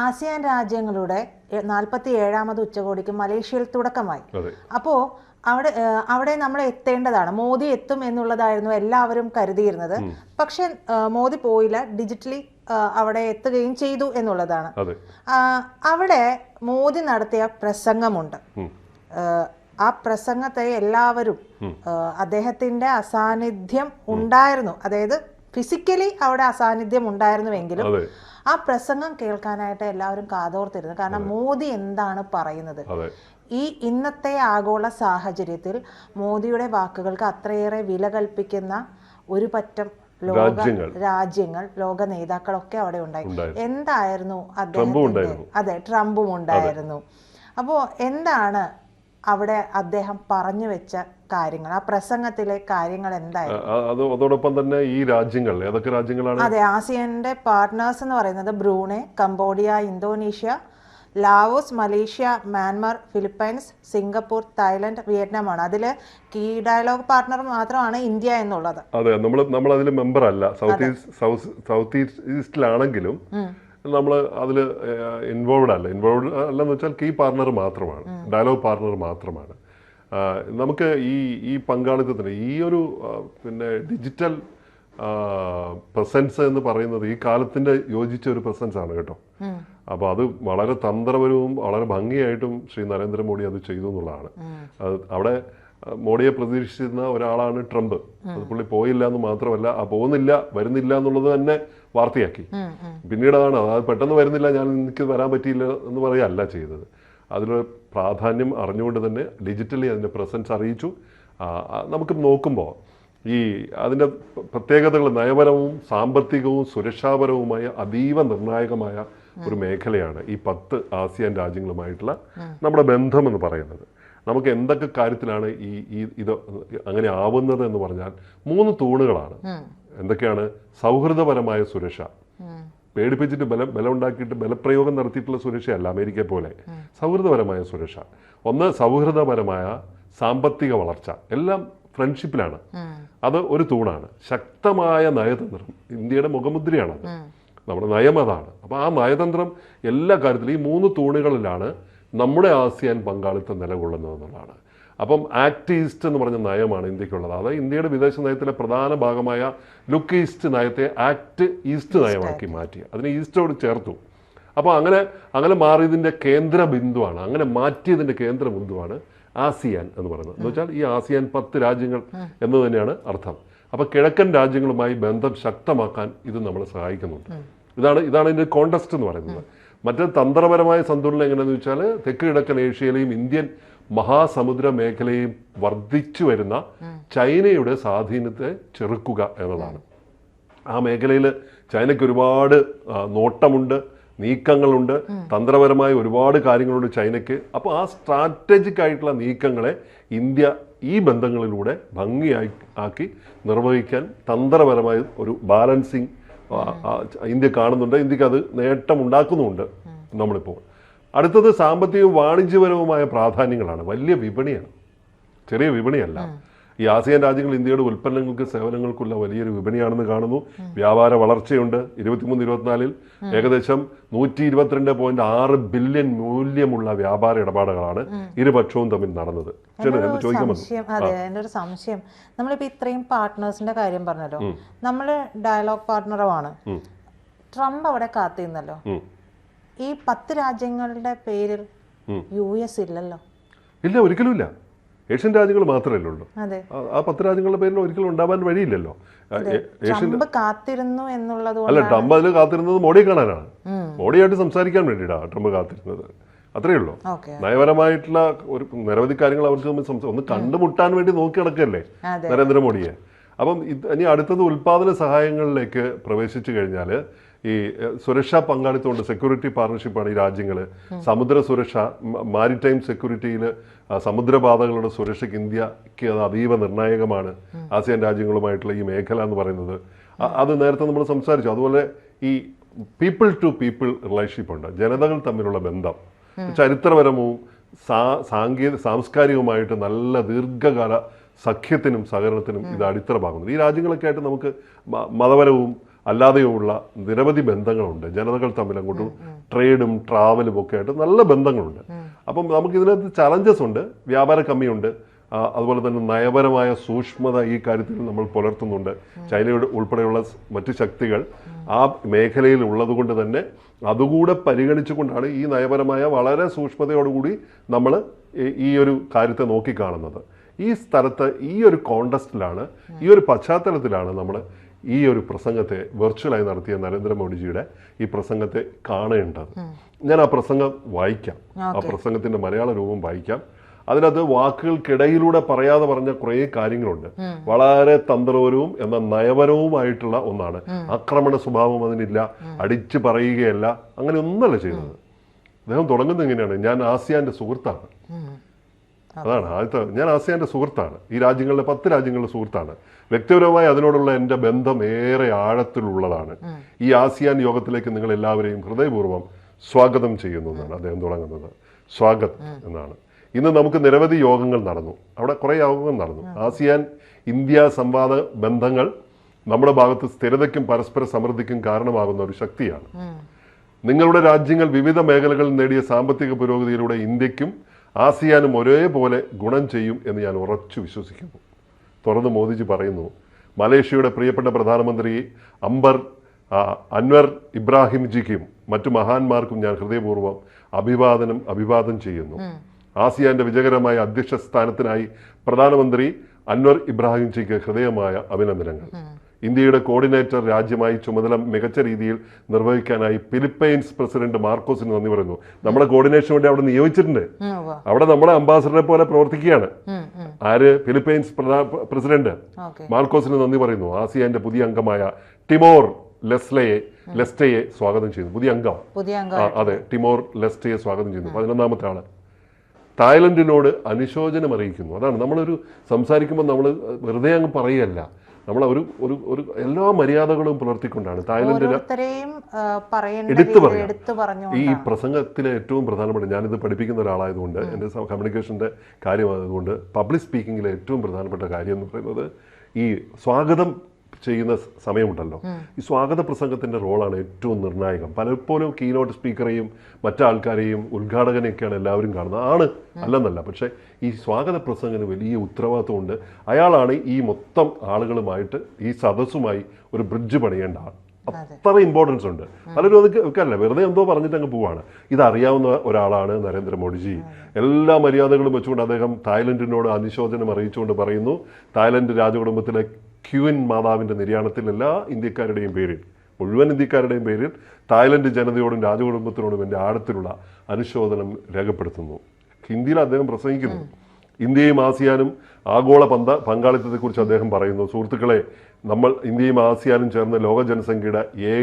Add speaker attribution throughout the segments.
Speaker 1: ASEAN രാജ്യങ്ങളുടെ നാൽപ്പത്തി ഏഴാമത് ഉച്ചകോടിക്ക് മലേഷ്യയിൽ തുടക്കമായി.
Speaker 2: അപ്പോ
Speaker 1: അപ്പോൾ അവിടെ അവിടെ നമ്മൾ എത്തേണ്ടതാണ്. മോദി എത്തും എന്നുള്ളതായിരുന്നു എല്ലാവരും കരുതിയിരുന്നത്. പക്ഷെ മോദി പോയില്ല. ഡിജിറ്റലി അവിടെ എത്തുകയും ചെയ്തു എന്നുള്ളതാണ്. അവിടെ മോദി നടത്തിയ പ്രസംഗമുണ്ട്. ആ പ്രസംഗത്തെ എല്ലാവരും അദ്ദേഹത്തിന്റെ അസാന്നിധ്യം ഉണ്ടായിരുന്നു. അതായത് ഫിസിക്കലി അവിടെ അസാന്നിധ്യം ഉണ്ടായിരുന്നുവെങ്കിലും ആ പ്രസംഗം കേൾക്കാനായിട്ട് എല്ലാവരും കാതോർത്തിരുന്നു. കാരണം മോദി എന്താണ് പറയുന്നത്? ഈ ഇന്നത്തെ ആഗോള സാഹചര്യത്തിൽ മോദിയുടെ വാക്കുകൾക്ക് അത്രയേറെ വില കൽപ്പിക്കുന്ന ഒരു പറ്റം ലോക
Speaker 2: രാജ്യങ്ങൾ.
Speaker 1: ലോക നേതാക്കളൊക്കെ അവിടെ ഉണ്ടായി. എന്തായിരുന്നു
Speaker 2: ഉണ്ടായിരുന്നു.
Speaker 1: അതെ ട്രംപും ഉണ്ടായിരുന്നു. അപ്പോൾ എന്താണ് അവിടെ അദ്ദേഹം പറഞ്ഞു വെച്ച കാര്യങ്ങൾ ആ പ്രസംഗത്തിലെ കാര്യങ്ങൾ എന്തായിരുന്നു?
Speaker 2: അതോടൊപ്പം തന്നെ ഈ രാജ്യങ്ങൾ ഏതൊക്കെ രാജ്യങ്ങളാണ്?
Speaker 1: അതെ ആസിയന്റെ പാർട്ട്നേഴ്സ് എന്ന് പറയുന്നത് Brunei Cambodia Indonesia Laos Malaysia Myanmar Philippines Singapore Thailand Vietnam ആണ് അതിൽ കീ ഡയലോഗ് പാർട്ട്ണർ മാത്രമാണ് ഇന്ത്യ എന്നുള്ളത്.
Speaker 2: അതെ നമ്മൾ നമ്മൾ അതിൽ മെമ്പർ അല്ല. സൗത്ത് ഈസ്റ്റ് സൗത്ത് ഈസ്റ്റിലാണെങ്കിലും നമ്മൾ അതിൽ ഇൻവോൾവ്ഡ് അല്ല. ഇൻവോൾവ് അല്ലെന്ന് വെച്ചാൽ കീ പാർട്ണർ മാത്രമാണ്. ഡയലോഗ് പാർട്ണർ മാത്രമാണ്. നമുക്ക് ഈ ഈ പങ്കാളിത്തത്തിന് ഈ ഒരു പിന്നെ ഡിജിറ്റൽ പ്രസൻസ് എന്ന് പറയുന്നത് ഈ കാലത്തിന്റെ യോജിച്ച ഒരു പ്രസൻസ് ആണ് കേട്ടോ. അപ്പോൾ അത് വളരെ തന്ത്രപരവും വളരെ ഭംഗിയായിട്ടും ശ്രീ നരേന്ദ്രമോദി അത് ചെയ്തു എന്നുള്ളതാണ്. അവിടെ മോഡിയെ പ്രതീക്ഷിച്ചിരുന്ന ഒരാളാണ് ട്രംപ്. അത് പുള്ളി പോയില്ല എന്ന് മാത്രമല്ല ആ പോകുന്നില്ല വരുന്നില്ല എന്നുള്ളത് തന്നെ വാർത്തയാക്കി. പിന്നീട് അതാണ് അത് പെട്ടെന്ന് വരുന്നില്ല ഞാൻ എനിക്ക് വരാൻ പറ്റിയില്ല എന്ന് പറയല്ല ചെയ്തത്. അതിൽ പ്രാധാന്യം അറിഞ്ഞുകൊണ്ട് തന്നെ ഡിജിറ്റലി അതിന്റെ പ്രസൻസ് അറിയിച്ചു. നമുക്ക് നോക്കുമ്പോൾ ഈ അതിന്റെ പ്രത്യേകതകൾ നയപരവും സാമ്പത്തികവും സുരക്ഷാപരവുമായ അതീവ നിർണായകമായ ഒരു മേഖലയാണ് ഈ പത്ത് ആസിയാൻ രാജ്യങ്ങളുമായിട്ടുള്ള നമ്മുടെ ബന്ധം എന്ന് പറയുന്നത്. നമുക്ക് എന്തൊക്കെ കാര്യത്തിലാണ് ഈ ഈ ഇത് അങ്ങനെ ആവുന്നത് എന്ന് പറഞ്ഞാൽ മൂന്ന് തൂണുകളാണ്. എന്തൊക്കെയാണ്? സൗഹൃദപരമായ സുരക്ഷ. പേടിപ്പിച്ചിട്ട് ബലം ബലം ഉണ്ടാക്കിയിട്ട് ബലപ്രയോഗം നടത്തിയിട്ടുള്ള സുരക്ഷയല്ല അമേരിക്ക പോലെ. സൗഹൃദപരമായ സുരക്ഷ. ഒന്ന് സൗഹൃദപരമായ സാമ്പത്തിക വളർച്ച. എല്ലാം ഫ്രണ്ട്ഷിപ്പിലാണ്. അത് ഒരു തൂണാണ്. ശക്തമായ നയതന്ത്രം. ഇന്ത്യയുടെ മുഖമുദ്രയാണത്. നമ്മുടെ നയം അതാണ്. അപ്പോൾ ആ നയതന്ത്രം എല്ലാ കാര്യത്തിലും ഈ മൂന്ന് തൂണുകളിലാണ് നമ്മുടെ ആസിയാൻ പങ്കാളിത്തം നിലകൊള്ളുന്നത് എന്നുള്ളതാണ്. അപ്പം ആക്ട് ഈസ്റ്റ് എന്ന് പറഞ്ഞ നയമാണ് ഇന്ത്യക്കുള്ളത്. അതായത് ഇന്ത്യയുടെ വിദേശ നയത്തിലെ പ്രധാന ഭാഗമായ ലുക്ക് ഈസ്റ്റ് നയത്തെ ആക്ട് ഈസ്റ്റ് നയമാക്കി മാറ്റി. അതിനെ ഈസ്റ്റോട് ചേർത്തു. അപ്പോൾ അങ്ങനെ അങ്ങനെ മാറിയതിന്റെ കേന്ദ്ര ബിന്ദുവാണ് അങ്ങനെ മാറ്റിയതിന്റെ കേന്ദ്ര ബിന്ദുവാണ് ആസിയാൻ എന്ന് പറയുന്നത്. എന്ന് വെച്ചാൽ ഈ ആസിയാൻ പത്ത് രാജ്യങ്ങൾ എന്ന് തന്നെയാണ് അർത്ഥം. അപ്പോൾ കിഴക്കൻ രാജ്യങ്ങളുമായി ബന്ധം ശക്തമാക്കാൻ ഇത് നമ്മളെ സഹായിക്കുന്നുണ്ട്. ഇതാണ് ഇതാണ് ഇതിന്റെ കോണ്ടസ്റ്റ് എന്ന് പറയുന്നത്. മറ്റേ തന്ത്രപരമായ സന്തുലനം എങ്ങനെയെന്ന് വെച്ചാൽ തെക്ക് കിഴക്കൻ ഏഷ്യയിലെയും ഇന്ത്യൻ മഹാസമുദ്ര മേഖലയും വർദ്ധിച്ചു വരുന്ന ചൈനയുടെ സ്വാധീനത്തെ ചെറുക്കുക എന്നതാണ്. ആ മേഖലയിൽ ചൈനയ്ക്ക് ഒരുപാട് നോട്ടമുണ്ട് നീക്കങ്ങളുണ്ട്. തന്ത്രപരമായ ഒരുപാട് കാര്യങ്ങളുണ്ട് ചൈനയ്ക്ക്. അപ്പോൾ ആ സ്ട്രാറ്റജിക് ആയിട്ടുള്ള നീക്കങ്ങളെ ഇന്ത്യ ഈ ബന്ധങ്ങളിലൂടെ ഭംഗിയായി ആക്കി നിർവഹിക്കാൻ തന്ത്രപരമായ ഒരു ബാലൻസിങ് ഇന്ത്യ കാണുന്നുണ്ട്. ഇന്ത്യയ്ക്ക് അത് നേട്ടം ഉണ്ടാക്കുന്നുമുണ്ട് നമ്മളിപ്പോൾ. അടുത്തത് സാമ്പത്തികവും വാണിജ്യപരവുമായ പ്രാധാന്യങ്ങളാണ്. വലിയ വിപണിയാണ്. ചെറിയ വിപണിയല്ല. ഈ ആസിയൻ രാജ്യങ്ങൾ ഇന്ത്യയുടെ ഉൽപ്പന്നങ്ങൾക്ക് സേവനങ്ങൾക്കുള്ള വലിയൊരു വിപണിയാണെന്ന് കാണുന്നു. വ്യാപാര വളർച്ചയുണ്ട്. ഇരുപത്തിമൂന്ന് ഇരുപത്തിനാലിൽ ഏകദേശം നൂറ്റി ഇരുപത്തിരണ്ട് പോയിന്റ് ആറ് ബില്യൺ മൂല്യമുള്ള വ്യാപാര ഇടപാടുകളാണ് ഇരുപക്ഷവും തമ്മിൽ നടന്നത്.
Speaker 1: അതെ എന്റെ ഒരു സംശയം. നമ്മളിപ്പോൾ ഇത്രയും പാർട്ട്നേഴ്സിന്റെ കാര്യം പറഞ്ഞല്ലോ. നമ്മൾ ഡയലോഗ് പാർട്ട്ണറുമാണ് ട്രംപ് അവിടെ കാത്തിരുന്നല്ലോ. ഈ പത്ത് രാജ്യങ്ങളുടെ പേരിൽ യു എസ് ഇല്ലല്ലോ.
Speaker 2: ഇല്ല ഒരിക്കലും ഇല്ല. ഏഷ്യൻ രാജ്യങ്ങൾ മാത്രമല്ലേ ഉള്ളൂ. ആ- പത്ത് രാജ്യങ്ങളുടെ പേരിൽ ഒരിക്കലും ഉണ്ടാവാൻ വഴിയില്ലല്ലോ. ഏഷ്യൻ
Speaker 1: കാത്തിരുന്നു എന്നുള്ളത്
Speaker 2: അല്ല ട്രംപ് അതിൽ കാത്തിരുന്നത് മോഡിയെ കാണാനാണ്. മോഡിയായിട്ട് സംസാരിക്കാൻ വേണ്ടിയിട്ടാണ് ട്രംപ് കാത്തിരുന്നത്. അത്രയേ ഉള്ളൂ. നയപരമായിട്ടുള്ള ഒരു നിരവധി കാര്യങ്ങൾ അവർക്ക് തമ്മിൽ ഒന്ന് കണ്ടുമുട്ടാൻ വേണ്ടി നോക്കി നടക്കല്ലേ. നരേന്ദ്രമോദിയെ. അപ്പം ഇത് ഇനി അടുത്തത് ഉൽപാദന സഹായങ്ങളിലേക്ക് പ്രവേശിച്ചു കഴിഞ്ഞാൽ ഈ സുരക്ഷാ പങ്കാളിത്തമുണ്ട്. സെക്യൂരിറ്റി പാർട്ണർഷിപ്പാണ് ഈ രാജ്യങ്ങൾ സമുദ്ര സുരക്ഷ മാരിടൈം സെക്യൂരിറ്റിയിൽ സമുദ്രപാതകളുടെ സുരക്ഷയ്ക്ക് ഇന്ത്യയ്ക്ക് അത് അതീവ നിർണായകമാണ് ആസിയാൻ രാജ്യങ്ങളുമായിട്ടുള്ള ഈ മേഖല എന്ന് പറയുന്നത്. അത് നേരത്തെ നമ്മൾ സംസാരിച്ചു. അതുപോലെ ഈ പീപ്പിൾ ടു പീപ്പിൾ റിലേഷൻഷിപ്പ് ഉണ്ട്. ജനതകൾ തമ്മിലുള്ള ബന്ധം. ചരിത്രപരവും സാങ്കേതിക സാംസ്കാരികവുമായിട്ട് നല്ല ദീർഘകാല സഖ്യത്തിനും സഹകരണത്തിനും ഇത് അടിത്തറ പാകുന്നത് ഈ രാജ്യങ്ങളൊക്കെ ആയിട്ട് നമുക്ക് മതപരവും അല്ലാതെയുമുള്ള നിരവധി ബന്ധങ്ങളുണ്ട്. ജനതകൾ തമ്മിൽ അങ്ങോട്ടും ട്രേഡും ട്രാവലും ഒക്കെ ആയിട്ട് നല്ല ബന്ധങ്ങളുണ്ട്. അപ്പം നമുക്ക് ഇതിനകത്ത് ചലഞ്ചസ് ഉണ്ട്. വ്യാപാര കമ്മിയുണ്ട് അതുപോലെ തന്നെ നയപരമായ സൂക്ഷ്മത ഈ കാര്യത്തിൽ നമ്മൾ പുലർത്തുന്നുണ്ട്. ചൈനയുടെ ഉൾപ്പെടെയുള്ള മറ്റ് ശക്തികൾ ആ മേഖലയിൽ ഉള്ളതുകൊണ്ട് തന്നെ അതുകൂടെ പരിഗണിച്ചുകൊണ്ടാണ് ഈ നയപരമായ വളരെ സൂക്ഷ്മതയോടുകൂടി നമ്മൾ ഈ ഒരു കാര്യത്തെ നോക്കിക്കാണുന്നത്. ഈ സ്ഥലത്ത് ഈ ഒരു കോണ്ടസ്റ്റിലാണ് ഈ ഒരു പശ്ചാത്തലത്തിലാണ് നമ്മൾ ഈ ഒരു പ്രസംഗത്തെ വെർച്വലായി നടത്തിയ നരേന്ദ്രമോദിജിയുടെ ഈ പ്രസംഗത്തെ കാണേണ്ടത്. ഞാൻ ആ പ്രസംഗം വായിക്കാം. ആ പ്രസംഗത്തിന്റെ മലയാള രൂപം വായിക്കാം. അതിനകത്ത് വാക്കുകൾക്കിടയിലൂടെ പറയാതെ പറഞ്ഞ കുറേ കാര്യങ്ങളുണ്ട്. വളരെ തന്ത്രപരവും എന്ന നയപരവുമായിട്ടുള്ള ഒന്നാണ്. ആക്രമണ സ്വഭാവം അതിനില്ല. അടിച്ചു പറയുകയല്ല. അങ്ങനെ ഒന്നല്ല ചെയ്യുന്നത്. അദ്ദേഹം തുടങ്ങുന്നത് എങ്ങനെയാണ്? ഞാൻ ആസിയാന്റെ സുഹൃത്താണ്. അതാണ്. ആദ്യത്തെ ഞാൻ ആസിയാന്റെ സുഹൃത്താണ്. ഈ രാജ്യങ്ങളിലെ പത്ത് രാജ്യങ്ങളുടെ സുഹൃത്താണ്. വ്യക്തിപരമായി അതിനോടുള്ള എന്റെ ബന്ധം ഏറെ ആഴത്തിലുള്ളതാണ്. ഈ ആസിയാൻ യോഗത്തിലേക്ക് നിങ്ങൾ എല്ലാവരെയും ഹൃദയപൂർവം സ്വാഗതം ചെയ്യുന്നു എന്നാണ് അദ്ദേഹം തുടങ്ങുന്നത്. സ്വാഗത് എന്നാണ്. ഇന്ന് നമുക്ക് നിരവധി യോഗങ്ങൾ നടന്നു. അവിടെ കുറേ യോഗങ്ങൾ നടന്നു. ആസിയാൻ ഇന്ത്യ സംവാദ ബന്ധങ്ങൾ നമ്മുടെ ഭാഗത്ത് സ്ഥിരതയ്ക്കും പരസ്പര സമൃദ്ധിക്കും കാരണമാകുന്ന ഒരു ശക്തിയാണ്. നിങ്ങളുടെ രാജ്യങ്ങൾ വിവിധ മേഖലകളിൽ നേടിയ സാമ്പത്തിക പുരോഗതിയിലൂടെ ഇന്ത്യക്കും ആസിയാനും ഒരേപോലെ ഗുണം ചെയ്യും എന്ന് ഞാൻ ഉറച്ചു വിശ്വസിക്കുന്നു. തുറന്ന് മോദിജി പറയുന്നു മലേഷ്യയുടെ പ്രിയപ്പെട്ട പ്രധാനമന്ത്രി അംബർ അൻവർ ഇബ്രാഹിംജിക്കും മറ്റു മഹാന്മാർക്കും ഞാൻ ഹൃദയപൂർവം അഭിവാദനം അഭിവാദം ചെയ്യുന്നു. ആസിയാന്റെ വിജയകരമായ അധ്യക്ഷ സ്ഥാനത്തിനായി പ്രധാനമന്ത്രി അൻവർ ഇബ്രാഹിംജിക്ക് ഹൃദയമായ അഭിനന്ദനങ്ങൾ. ഇന്ത്യയുടെ കോർഡിനേറ്റർ രാജ്യമായി ചുമതല മികച്ച രീതിയിൽ നിർവഹിക്കാനായി ഫിലിപ്പൈൻസ് പ്രസിഡന്റ് മാർക്കോസിന് നന്ദി പറയുന്നു. നമ്മുടെ കോർഡിനേഷൻ വേണ്ടി അവിടെ നിയോഗിച്ചിട്ടുണ്ട്. അവിടെ നമ്മുടെ അംബാസഡറെ പോലെ പ്രവർത്തിക്കുകയാണ്. ആര്? Philippines president. മാർക്കോസിന് നന്ദി പറയുന്നു. ആസിയാന്റെ പുതിയ അംഗമായ ടിമോർ ലെസ്ലയെ ലെസ്റ്റയെ സ്വാഗതം ചെയ്യുന്നു. പുതിയ അംഗം.
Speaker 1: പുതിയ അംഗം
Speaker 2: അതെ ടിമോർ ലെസ്റ്റയെ സ്വാഗതം ചെയ്യുന്നു. പതിനൊന്നാമത്തെ ആൾ. തായ്ലൻഡിനോട് അനുശോചനം അറിയിക്കുന്നു. അതാണ് നമ്മളൊരു സംസാരിക്കുമ്പോൾ നമ്മൾ വെറുതെ അങ്ങ് പറയുകയല്ല. നമ്മൾ ഒരു ഒരു ഒരു എല്ലാ മര്യാദകളും പുലർത്തിക്കൊണ്ടാണ് തായ്ലൻഡിന് എടുത്തു
Speaker 1: പറഞ്ഞു
Speaker 2: ഈ പ്രസംഗത്തിലെ ഏറ്റവും പ്രധാനപ്പെട്ട ഞാനിത് പഠിപ്പിക്കുന്ന ഒരാളായതുകൊണ്ട് എന്റെ കമ്മ്യൂണിക്കേഷന്റെ കാര്യമായതുകൊണ്ട് പബ്ലിക് സ്പീക്കിങ്ങിലെ ഏറ്റവും പ്രധാനപ്പെട്ട കാര്യം എന്ന് പറയുന്നത് ഈ സ്വാഗതം ചെയ്യുന്ന സമയമുണ്ടല്ലോ. ഈ സ്വാഗത പ്രസംഗത്തിന്റെ റോളാണ് ഏറ്റവും നിർണായകം. പലപ്പോഴും കീനോട്ട് സ്പീക്കറെയും മറ്റാൾക്കാരെയും ഉദ്ഘാടകനെയൊക്കെയാണ് എല്ലാവരും കാണുന്നത്. ആണ് അല്ലെന്നല്ല പക്ഷേ ഈ സ്വാഗത പ്രസംഗത്തിന് വലിയ ഉത്തരവാദിത്വമുണ്ട്. അയാളാണ് ഈ മൊത്തം ആളുകളുമായിട്ട് ഈ സദസ്സുമായി ഒരു ബ്രിഡ്ജ് പണിയേണ്ട ആൾ. അത്ര ഇമ്പോർട്ടൻസ് ഉണ്ട്. പലരും അത് വെക്കാറില്ല വെറുതെ എന്തോ പറഞ്ഞിട്ട് അങ്ങ് പോവാണ്. ഇതറിയാവുന്ന ഒരാളാണ് നരേന്ദ്രമോദിജി. എല്ലാ മര്യാദകളും വെച്ചുകൊണ്ട് അദ്ദേഹം തായ്ലൻഡിനോട് അനുശോചനം അറിയിച്ചുകൊണ്ട് പറയുന്നു. തായ്ലൻഡ് രാജകുടുംബത്തിലെ ക്യൂൻ മാതാവിന്റെ നിര്യാണത്തിൽ എല്ലാ ഇന്ത്യക്കാരുടെയും പേരിൽ മുഴുവൻ ഇന്ത്യക്കാരുടെയും പേരിൽ തായ്ലൻഡ് ജനതയോടും രാജകുടുംബത്തിനോടും എന്റെ ആഴത്തിലുള്ള അനുശോചനം രേഖപ്പെടുത്തുന്നു. ഹിന്ദിയിൽ അദ്ദേഹം പ്രസംഗിക്കുന്നു. ഇന്ത്യയും ആസിയാനും ആഗോള പന്ത പങ്കാളിത്തത്തെക്കുറിച്ച് അദ്ദേഹം പറയുന്നു. സുഹൃത്തുക്കളെ നമ്മൾ ഇന്ത്യയും ആസിയാനും ചേർന്ന് ലോക ജനസംഖ്യയുടെ ഏ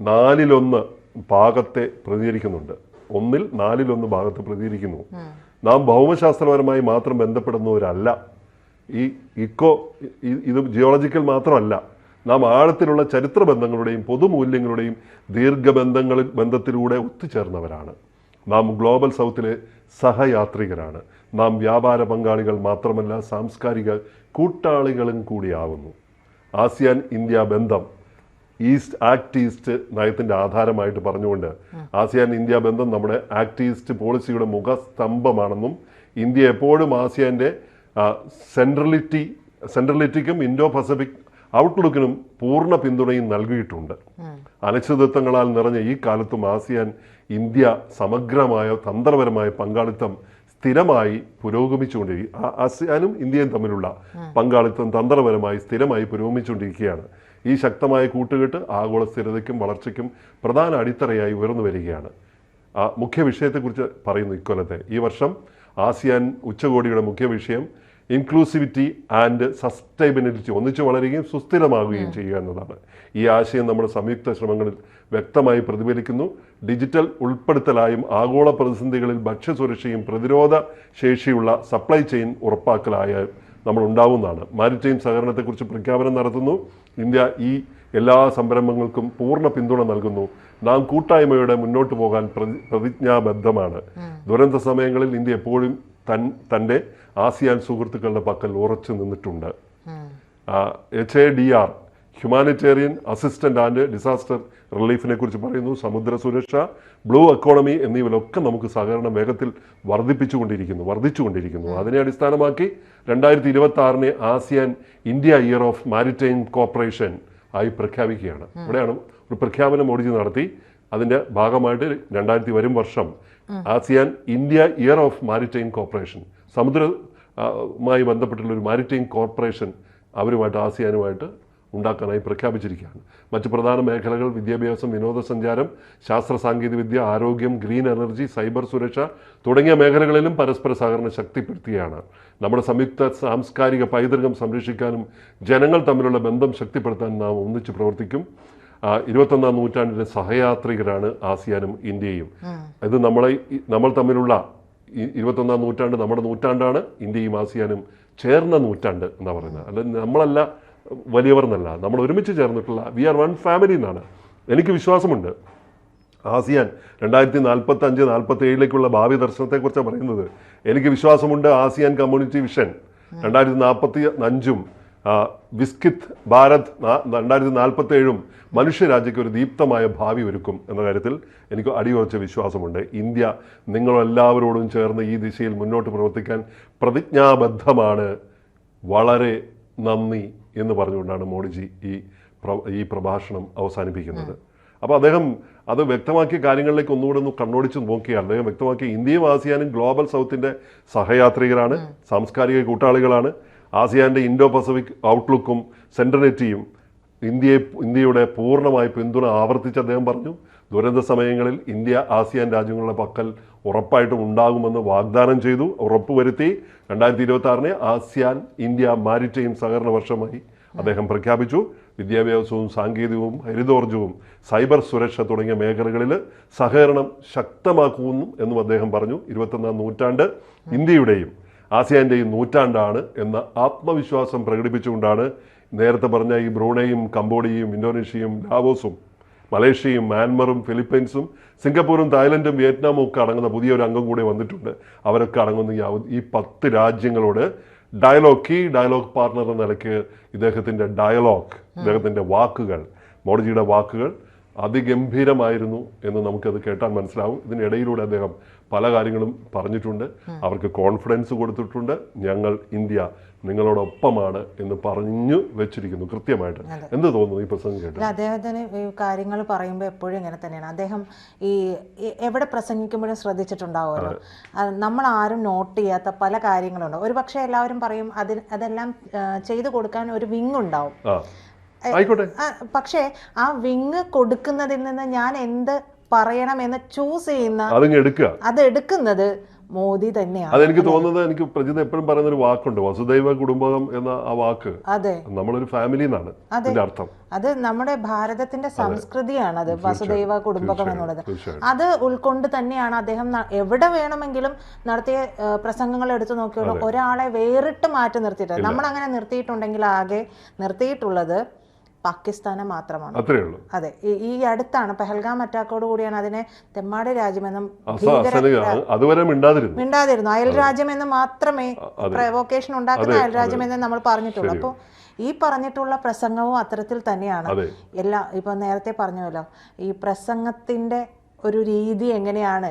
Speaker 2: നാലിലൊന്ന് ഭാഗത്തെ പ്രതികരിക്കുന്നുണ്ട് ഒന്നിൽ നാലിലൊന്ന് ഭാഗത്ത് പ്രതികരിക്കുന്നു നാം ഭൗമശാസ്ത്രപരമായി മാത്രം ബന്ധപ്പെടുന്നവരല്ല. ഈ ഇക്കോ ഇത് ജിയോളജിക്കൽ മാത്രമല്ല. നാം ആഴത്തിലുള്ള ചരിത്ര ബന്ധങ്ങളുടെയും പൊതുമൂല്യങ്ങളുടെയും ദീർഘബന്ധങ്ങളിൽ ബന്ധത്തിലൂടെ ഒത്തുചേർന്നവരാണ്. നാം ഗ്ലോബൽ സൗത്തിലെ സഹയാത്രികരാണ്. നാം വ്യാപാര പങ്കാളികൾ മാത്രമല്ല സാംസ്കാരിക കൂട്ടാളികളും കൂടിയാവുന്നു. ആസിയാൻ ഇന്ത്യ ബന്ധം ഈസ്റ്റ് ആക്ട് ഈസ്റ്റ് നയത്തിന്റെ ആധാരമായിട്ട് പറഞ്ഞുകൊണ്ട് ആസിയാൻ ഇന്ത്യ ബന്ധം നമ്മുടെ ആക്ട് ഈസ്റ്റ് പോളിസിയുടെ മുഖസ്തംഭമാണെന്നും ഇന്ത്യ എപ്പോഴും ആസിയാന്റെ സെൻട്രലിറ്റി സെൻട്രലിറ്റിക്കും ഇൻഡോ പസഫിക് ഔട്ട്ലുക്കിനും പൂർണ പിന്തുണയും നൽകിയിട്ടുണ്ട്. അനിശ്ചിതത്വങ്ങളാൽ നിറഞ്ഞ ഈ കാലത്തും ആസിയാൻ ഇന്ത്യ സമഗ്രമായ തന്ത്രപരമായ പങ്കാളിത്തം സ്ഥിരമായി പുരോഗമിച്ചുകൊണ്ടിരിക്കും ആ- ആസിയാനും ഇന്ത്യയും തമ്മിലുള്ള പങ്കാളിത്തം തന്ത്രപരമായി സ്ഥിരമായി പുരോഗമിച്ചുകൊണ്ടിരിക്കുകയാണ്. ഈ ശക്തമായ കൂട്ടുകെട്ട് ആഗോള സ്ഥിരതയ്ക്കും വളർച്ചയ്ക്കും പ്രധാന അടിത്തറയായി ഉയർന്നു വരികയാണ്. മുഖ്യ വിഷയത്തെക്കുറിച്ച് പറയുന്നു ഇക്കൊല്ലത്തെ. ഈ വർഷം ആസിയാൻ ഉച്ചകോടിയുടെ മുഖ്യ വിഷയം ഇൻക്ലൂസിവിറ്റി ആൻഡ് സസ്റ്റൈബിലിറ്റി ഒന്നിച്ച് വളരുകയും സുസ്ഥിരമാകുകയും ചെയ്യുക എന്നതാണ്. ഈ ആശയം നമ്മുടെ സംയുക്ത ശ്രമങ്ങളിൽ വ്യക്തമായി പ്രതിഫലിക്കുന്നു. ഡിജിറ്റൽ ഉൾപ്പെടുത്തലായും ആഗോള പ്രതിസന്ധികളിൽ ഭക്ഷ്യസുരക്ഷയും പ്രതിരോധ ശേഷിയുള്ള സപ്ലൈ ചെയിൻ ഉറപ്പാക്കലായ നമ്മൾ ഉണ്ടാവുന്നതാണ്. മാരിടൈം സഹകരണത്തെക്കുറിച്ച് പ്രഖ്യാപനം നടത്തുന്നു. ഇന്ത്യ ഈ എല്ലാ സംരംഭങ്ങൾക്കും പൂർണ പിന്തുണ നൽകുന്നു. നാം കൂട്ടായ്മയോടെ മുന്നോട്ട് പോകാൻ പ്രതിജ്ഞാബദ്ധമാണ്. ദുരന്ത സമയങ്ങളിൽ ഇന്ത്യ എപ്പോഴും തൻ തന്റെ ആസിയാൻ സുഹൃത്തുക്കളുടെ പക്കൽ ഉറച്ചു നിന്നിട്ടുണ്ട്. H A D R humanitarian assistant and disaster റിലീഫിനെ കുറിച്ച് പറയുന്നു. സമുദ്ര സുരക്ഷ ബ്ലൂ എക്കോണമി എന്നിവയിലൊക്കെ നമുക്ക് സഹകരണം വേഗത്തിൽ വർദ്ധിപ്പിച്ചുകൊണ്ടിരിക്കുന്നു വർദ്ധിച്ചുകൊണ്ടിരിക്കുന്നു. അതിനെ അടിസ്ഥാനമാക്കി രണ്ടായിരത്തി ഇരുപത്തി ആറിനെ ASEAN India year of maritime cooperation ആയി പ്രഖ്യാപിക്കുകയാണ്. ഇവിടെയാണ് ഒരു പ്രഖ്യാപനം മോഡിജി നടത്തി. അതിന്റെ ഭാഗമായിട്ട് രണ്ടായിരത്തി വരും വർഷം ASEAN India year of maritime cooperation സമുദ്രമായി ബന്ധപ്പെട്ടുള്ള ഒരു മാരിടൈം കോർപ്പറേഷൻ അവരുമായിട്ട് ആസിയാനുമായിട്ട് ഉണ്ടാക്കാനായി പ്രഖ്യാപിച്ചിരിക്കുകയാണ്. മറ്റ് പ്രധാന മേഖലകൾ വിദ്യാഭ്യാസം വിനോദസഞ്ചാരം ശാസ്ത്ര സാങ്കേതികവിദ്യ ആരോഗ്യം ഗ്രീൻ എനർജി സൈബർ സുരക്ഷ തുടങ്ങിയ മേഖലകളിലും പരസ്പര സഹകരണം ശക്തിപ്പെടുത്തുകയാണ്. നമ്മുടെ സംയുക്ത സാംസ്കാരിക പൈതൃകം സംരക്ഷിക്കാനും ജനങ്ങൾ തമ്മിലുള്ള ബന്ധം ശക്തിപ്പെടുത്താൻ നാം ഒന്നിച്ച് പ്രവർത്തിക്കും. ഇരുപത്തൊന്നാം നൂറ്റാണ്ടിന്റെ സഹയാത്രികരാണ് ആസിയാനും ഇന്ത്യയും. ഇത് നമ്മളെ നമ്മൾ തമ്മിലുള്ള ഇരുപത്തൊന്നാം നൂറ്റാണ്ട് നമ്മുടെ നൂറ്റാണ്ടാണ് ഇന്ത്യയും ആസിയാനും ചേർന്ന നൂറ്റാണ്ട് എന്നാ പറയുന്നത്. അല്ല നമ്മളല്ല വലിയവർ എന്നല്ല നമ്മൾ ഒരുമിച്ച് ചേർന്നിട്ടുള്ള വി ആർ വൺ ഫാമിലി എന്നാണ്. എനിക്ക് വിശ്വാസമുണ്ട്. ആസിയാൻ രണ്ടായിരത്തി നാൽപ്പത്തി അഞ്ച് നാൽപ്പത്തി ഏഴിലേക്കുള്ള ഭാവി ദർശനത്തെക്കുറിച്ചാണ് പറയുന്നത്. എനിക്ക് വിശ്വാസമുണ്ട് ആസിയാൻ കമ്മ്യൂണിറ്റി വിഷൻ രണ്ടായിരത്തി നാൽപ്പത്തി അഞ്ചും വിസ്കിത് ഭാരത് രണ്ടായിരത്തി നാൽപ്പത്തി ഏഴും മനുഷ്യരാജ്യക്ക് ഒരു ദീപ്തമായ ഭാവി ഒരുക്കും എന്ന കാര്യത്തിൽ എനിക്ക് അടിയുറച്ച വിശ്വാസമുണ്ട്. ഇന്ത്യ നിങ്ങളെല്ലാവരോടും ചേർന്ന് ഈ ദിശയിൽ മുന്നോട്ട് പ്രവർത്തിക്കാൻ പ്രതിജ്ഞാബദ്ധമാണ്. വളരെ നന്ദി എന്ന് പറഞ്ഞുകൊണ്ടാണ് മോഡിജി ഈ പ്ര- ഈ പ്രഭാഷണം അവസാനിപ്പിക്കുന്നത്. അപ്പോൾ അദ്ദേഹം അത് വ്യക്തമാക്കിയ കാര്യങ്ങളിലേക്ക് ഒന്നുകൂടെ ഒന്ന് കണ്ണോടിച്ച് നോക്കിയാൽ അദ്ദേഹം വ്യക്തമാക്കിയ ഇന്ത്യയും ആസിയാനും ഗ്ലോബൽ സൗത്തിന്റെ സഹയാത്രികരാണ് സാംസ്കാരിക കൂട്ടാളികളാണ്. ആസിയാന്റെ ഇൻഡോ പസഫിക് ഔട്ട്ലുക്കും സെൻട്രനെറ്റിയും ഇന്ത്യയെ ഇന്ത്യയുടെ പൂർണമായി പിന്തുണ ആവർത്തിച്ച് അദ്ദേഹം പറഞ്ഞു ദുരന്ത സമയങ്ങളിൽ ഇന്ത്യ ആസിയാൻ രാജ്യങ്ങളുടെ പക്കൽ ഉറപ്പായിട്ടും ഉണ്ടാകുമെന്ന് വാഗ്ദാനം ചെയ്തു. ഉറപ്പുവരുത്തി. രണ്ടായിരത്തി ഇരുപത്തി ആറിനെ ആസിയാൻ ഇന്ത്യ മാരിടൈം സഹകരണ വർഷമായി അദ്ദേഹം പ്രഖ്യാപിച്ചു. വിദ്യാഭ്യാസവും സാങ്കേതികവും ഹരിതോർജവും സൈബർ സുരക്ഷ തുടങ്ങിയ മേഖലകളിൽ സഹകരണം ശക്തമാക്കുന്നു എന്നും അദ്ദേഹം പറഞ്ഞു. ഇരുപത്തൊന്നാം നൂറ്റാണ്ട് ഇന്ത്യയുടെയും ആസിയാന്റെയും നൂറ്റാണ്ടാണ് എന്ന ആത്മവിശ്വാസം പ്രകടിപ്പിച്ചുകൊണ്ടാണ് നേരത്തെ പറഞ്ഞ ഈ ബ്രൂണയും കംബോഡിയയും ഇന്തോനേഷ്യയും ലാവോസും മലേഷ്യയും മ്യാൻമറും ഫിലിപ്പൈൻസും സിംഗപ്പൂരും തായ്ലൻഡും വിയറ്റ്നാമും ഒക്കെ അടങ്ങുന്ന പുതിയൊരു അംഗം കൂടെ വന്നിട്ടുണ്ട്. അവരൊക്കെ അടങ്ങുന്ന ഈ ഈ പത്ത് രാജ്യങ്ങളോട് ഡയലോഗ് കീ ഡയലോഗ് പാർട്ണർ എന്ന നിലയ്ക്ക് ഇദ്ദേഹത്തിന്റെ ഡയലോഗ് ഇദ്ദേഹത്തിന്റെ വാക്കുകൾ മോഡിജിയുടെ വാക്കുകൾ അതിഗംഭീരമായിരുന്നു എന്ന് നമുക്കത് കേട്ടാൽ മനസ്സിലാവും. ഇതിനിടയിലൂടെ അദ്ദേഹം പല കാര്യങ്ങളും പറഞ്ഞിട്ടുണ്ട്. അവർക്ക് കോൺഫിഡൻസ് കൊടുത്തിട്ടുണ്ട്. ഞങ്ങൾ ഇന്ത്യ നിങ്ങളോടൊപ്പമാണ് എന്ന് പറഞ്ഞു വെച്ചിരിക്കുന്നു കൃത്യമായിട്ട്. എന്ത് തോന്നുന്നു ഈ പ്രസംഗം
Speaker 1: കേട്ടത് അദ്ദേഹത്തിന് ഈ കാര്യങ്ങൾ പറയുമ്പോൾ എപ്പോഴും ഇങ്ങനെ തന്നെയാണ്. അദ്ദേഹം ഈ എവിടെ പ്രസംഗിക്കുമ്പോഴും ശ്രദ്ധിച്ചിട്ടുണ്ടാവുമല്ലോ. നമ്മൾ ആരും നോട്ട് ചെയ്യാത്ത പല കാര്യങ്ങളുണ്ട്. ഒരു പക്ഷേ എല്ലാവരും പറയും അതിൽ അതെല്ലാം ചെയ്തു കൊടുക്കാൻ ഒരു വിങ് ഉണ്ടാവും. പക്ഷേ ആ വിങ് കൊടുക്കുന്നതിൽ നിന്ന് ഞാൻ എന്ത് പറയണമെന്ന് ചൂസ് ചെയ്യുന്ന
Speaker 2: അതിങ്ങ് എടുക്കുക.
Speaker 1: അത് എടുക്കുന്നത് മോദി തന്നെയാണ്.
Speaker 2: അതെനിക്ക് തോന്നുന്നത് എനിക്ക് പ്രജിത എപ്പോഴും പറയുന്ന ഒരു വാക്കുണ്ട് വസുദൈവ കുടുംബം എന്ന ആ വാക്ക്.
Speaker 1: അതെ.
Speaker 2: നമ്മളൊരു ഫാമിലി എന്നാണ് അതിന്റെ അർത്ഥം.
Speaker 1: അത് നമ്മുടെ ഭാരതത്തിന്റെ സംസ്കൃതിയാണ് അത് വസുദൈവ കുടുംബകം എന്നുള്ളത്. അത് ഉൾക്കൊണ്ട് തന്നെയാണ് അദ്ദേഹം എവിടെ വേണമെങ്കിലും നടത്തിയ പ്രസംഗങ്ങൾ എടുത്തു നോക്കിയോളൂ ഒരാളെ വേറിട്ട് മാറ്റി നിർത്തിയിട്ടില്ല നമ്മൾ അങ്ങനെ നിർത്തിയിട്ടുണ്ടെങ്കിൽ ആകെ നിർത്തിയിട്ടുള്ളത് പാകിസ്ഥാനെ മാത്രമാണ്.
Speaker 2: അത്രേ ഉള്ളൂ.
Speaker 1: അതെ. ഈ- അടുത്താണ് പെഹൽഗാം അറ്റാക്കോട് കൂടിയാണ് അതിനെ തെമ്മാടി രാജ്യമെന്നും
Speaker 2: അതുവരെ മിണ്ടാതിരുന്നു.
Speaker 1: മിണ്ടാതിരുന്നു. അയൽ രാജ്യമെന്ന് മാത്രമേ പ്രവോക്കേഷൻ ഉണ്ടാക്കുന്ന അയൽ രാജ്യമെന്ന് നമ്മൾ പറഞ്ഞിട്ടുള്ളൂ. അപ്പോൾ ഈ പറഞ്ഞിട്ടുള്ള പ്രസംഗവും അത്തരത്തിൽ തന്നെയാണ്. എല്ലാ ഇപ്പൊ നേരത്തെ പറഞ്ഞല്ലോ ഈ പ്രസംഗത്തിന്റെ ഒരു രീതി എങ്ങനെയാണ്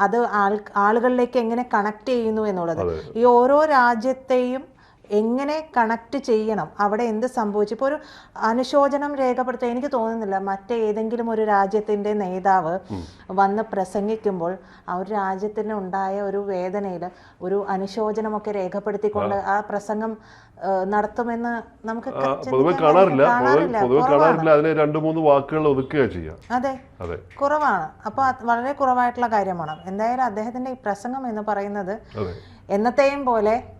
Speaker 1: അത് ആൾ ആളുകളിലേക്ക് എങ്ങനെ കണക്ട് ചെയ്യുന്നു എന്നുള്ളത്. ഈ ഓരോ രാജ്യത്തെയും എങ്ങനെ കണക്ട് ചെയ്യണം? അവിടെ എന്ത് സംഭവിച്ചു? ഇപ്പോൾ ഒരു അനുശോചനം രേഖപ്പെടുത്തുക എനിക്ക് തോന്നുന്നില്ല. മറ്റേതെങ്കിലും ഒരു രാജ്യത്തിന്റെ നേതാവ് വന്ന് പ്രസംഗിക്കുമ്പോൾ ആ ഒരു രാജ്യത്തിന് ഉണ്ടായ ഒരു വേദനയിൽ ഒരു അനുശോചനമൊക്കെ രേഖപ്പെടുത്തിക്കൊണ്ട് ആ. പ്രസംഗം നടത്തുമെന്ന് നമുക്ക്
Speaker 2: പൊതുവെ കാണാറില്ല. പൊതുവെ
Speaker 1: കാണാറില്ല.
Speaker 2: അതിനെ രണ്ട് മൂന്ന് വാക്കുകൾ ഒതുക്കുക ചെയ്യാം.
Speaker 1: അതെ.
Speaker 2: അതെ.
Speaker 1: കുറവാണ്. അപ്പോൾ വളരെ കുറവായിട്ടുള്ള കാര്യമാണ്. എന്തായാലും അദ്ദേഹത്തിന്റെ ഈ പ്രസംഗം എന്ന് പറയുന്നത് എന്നത്തെയും പോലെ